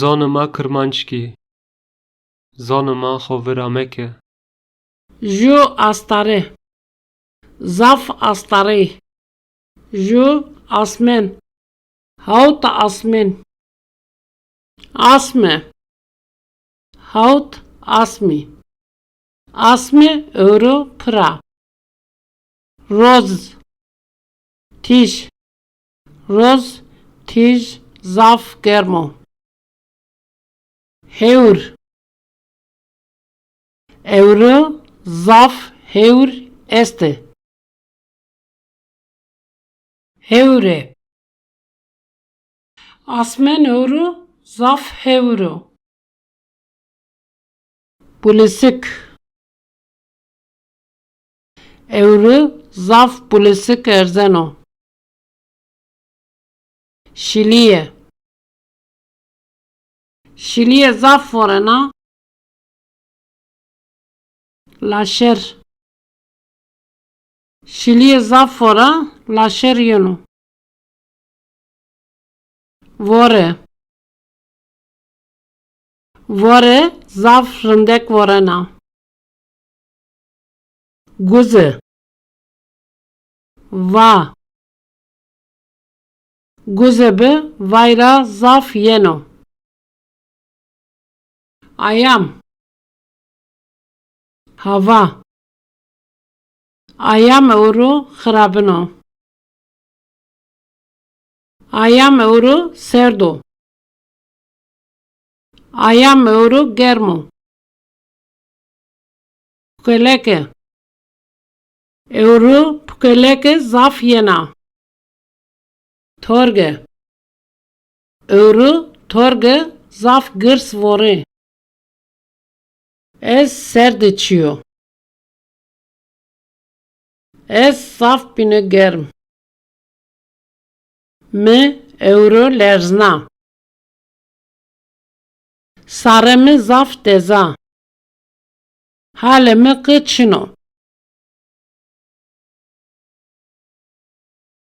Zanıma kırmançki. Zanıma xovirameke. Ju astare. Zaf astare. Ju asmen. Haut asmen. Asme. Haut asmi. Asmi euro pra. Roz. Tiş. Roz. Tiş. Zaf germo. Heur. Euro zaf heur este. Heure. Asmen euro zaf heuro. Bulisik. Euro zaf bulisik erzeno. Şiliye. Şiliye zaf forena. Lasher. Şiliye zaf fora. Lasher yenu. Vore. Vore zaf rındek vorena. Guze. Va. Guzebe vayra zaf yeno. Ayam. Hava. Ayam euro xrabino. Ayam euro serdo. Ayam euro germo. Pukeleke. Euro pukeleke zaf yena. Torge. Euro torge zaf gırs vore. Ez serdeçiyor. Ez zaf bine germ. Mi euro lerzna. Saremi zaf deza. Halemi kıçino.